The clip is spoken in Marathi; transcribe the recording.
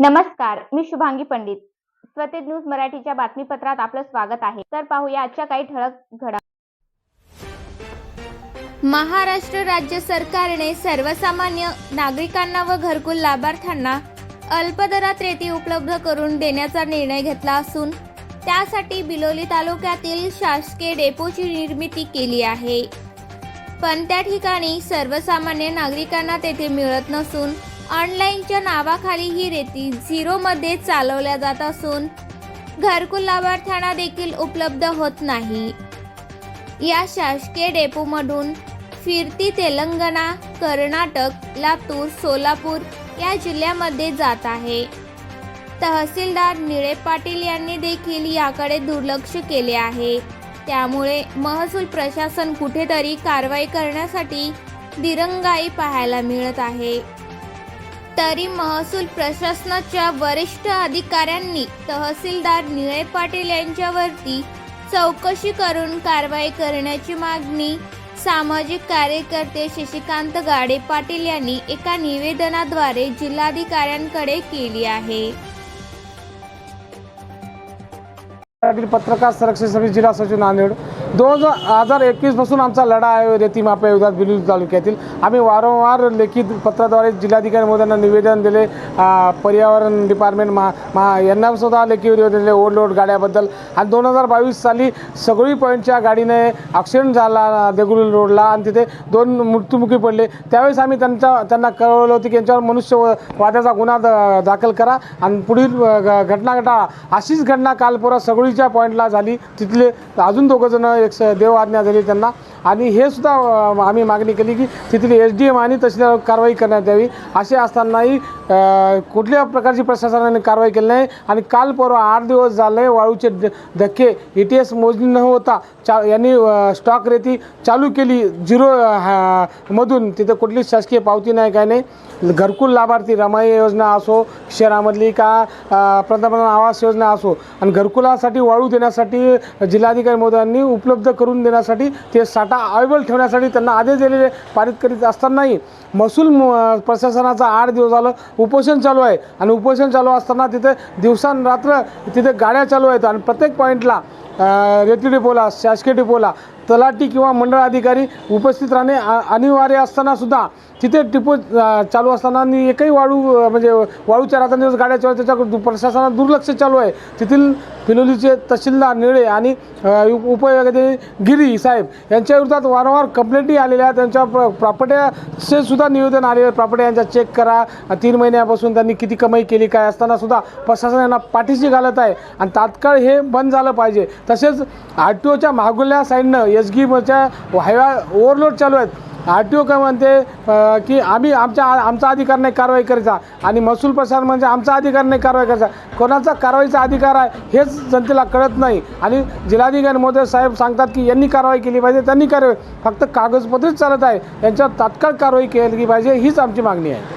नमस्कार मी शुभांगी पंडित. स्वतेज न्यूज मराठीच्या बातमीपत्रात आपलं स्वागत आहे. तर पाहूया आजच्या काही ठळक घडा महाराष्ट्र राज्य सरकारने सर्वसामान्य नागरिकांना व घरकुल लाभार्थ्यांना अल्पदरात रेती उपलब्ध करून देण्याचा निर्णय घेतला असून त्यासाठी बिलोली तालुक्यातील शासकीय डेपोची निर्मिती केली आहे. पण त्या ठिकाणी सर्वसामान्य नागरिकांना तेथे मिळत नसून ऑनलाईनच्या नावाखाली ही रेती झिरोमध्ये चालवल्या जात असून घरकुल लाभार्थ्यांना देखील उपलब्ध होत नाही. या शासकीय डेपोमधून फिरती तेलंगणा कर्नाटक लातूर सोलापूर या जिल्ह्यामध्ये जात आहे. तहसीलदार निळे पाटील यांनी देखील याकडे दुर्लक्ष केले आहे. त्यामुळे महसूल प्रशासन कुठेतरी कारवाई करण्यासाठी दिरंगाई पाहायला मिळत आहे. तरी महसूल प्रशासनाच्या वरिष्ठ अधिकाऱ्यांनी तहसीलदार निळे पाटील यांच्यावरती चौकशी करून कारवाई करण्याची मागणी सामाजिक कार्यकर्ते शशिकांत गाडे पाटील यांनी एका निवेदनाद्वारे जिल्हाधिकाऱ्यांकडे केली आहे. पत्रकार संरक्षण समिती जिल्हा सचिव नांदेड. दोन हजार एकवीसपासून आमचा लढा आहे. रेती माफिया विरोधात बिलोली तालुक्यातील. आम्ही वारंवार लेखी पत्राद्वारे जिल्हाधिकारी महोदयांना निवेदन दिले. पर्यावरण डिपार्टमेंट मा मा यांना सुद्धा लेखी निवेदन दिले. ओव्हरलोड गाड्याबद्दल. आणि दोन हजार बावीस साली सगळी पॉईंटच्या गाडीने ॲक्सिडेंट झाला देगुल रोडला. आणि तिथे दोन मृत्युमुखी पडले. त्यावेळेस आम्ही त्यांच्या त्यांना कळवलं होतं की यांच्यावर मनुष्य वादाचा गुन्हा द- दाखल करा. आणि पुढील घ- घटना घटा अशीच घटना कालपुरा सगळीच्या पॉईंटला झाली. तिथले अजून दोघंजणं एक स- देव आज्ञा झाली त्यांना. आणि हे सुद्धा आम्ही मागणी केली की तिथली एस डी एम आणि तहसीलदार कारवाई करण्यात यावी. असे असतानाही कुठल्या प्रकारची प्रशासनाने कारवाई केली नाही. आणि काल परवा आठ दिवस झाले वाळूचे धक्के ई टी एस मोजणी न होता चा यांनी स्टॉक रेती चालू केली. झिरो मधून. तिथं कुठलीच शासकीय पावती नाही काय नाही. घरकुल लाभार्थी रमाई योजना असो शहरामधली का पंतप्रधान आवास योजना असो आणि घरकुलासाठी वाळू देण्यासाठी जिल्हाधिकारी महोदयांनी उपलब्ध करून देण्यासाठी ते साठ अवेलेबल ठेवण्यासाठी त्यांना आदेश दिलेले पारित करीत असतानाही महसूल प्रशासनाचा आठ दिवस झालं उपोषण चालू आहे. आणि उपोषण चालू असताना तिथे दिवसांरात्र तिथे गाड्या चालू आहेत. आणि प्रत्येक पॉईंटला रेती डिपोला शासकीय डिपोला तलाठी किंवा मंडळ अधिकारी उपस्थित राहणे आ- अनिवार्य असतानासुद्धा तिथे टिपो चालू असताना आणि एकही वाळू म्हणजे वाळूच्या रात्रंदिवस गाड्या चालू आहेत, त्याच्याकडे प्रशासनात दुर्लक्ष चालू आहे. तेथील पिलोलीचे तहसीलदार निळे आणि अ, उप- गिरी साहेब यांच्या विरोधात वारंवार कंप्लेंटही आलेल्या आहेत. त्यांच्या प्र प्रॉपर्ट्याचे सुद्धा निवेदन आले प्रॉपर्टी यांच्या चेक करा. तीन महिन्यापासून त्यांनी किती कमाई केली काय असताना सुद्धा प्रशासन यांना पाठीशी घालत आहे. आणि तात्काळ हे बंद झालं पाहिजे. तसेच आर टी ओच्या मागुल्या साईडनं एस गीच्या हायवा ओव्हरलोड चालू आहेत. आर टी ओ काय म्हणते की आम्ही आमच्या आमचा अधिकार नाही कारवाई करायचा आणि महसूल प्रशासन म्हणजे आमचा अधिकार नाही कारवाई करायचा कोणाचा कारवाईचा अधिकार आहे हेच जनतेला कळत नाही. आणि जिल्हाधिकारी मोदय साहेब सांगतात की यांनी कारवाई केली पाहिजे त्यांनी कारवाई फक्त कागदपत्रच चालत आहे. यांच्यावर तात्काळ कारवाई केली पाहिजे हीच आमची मागणी आहे.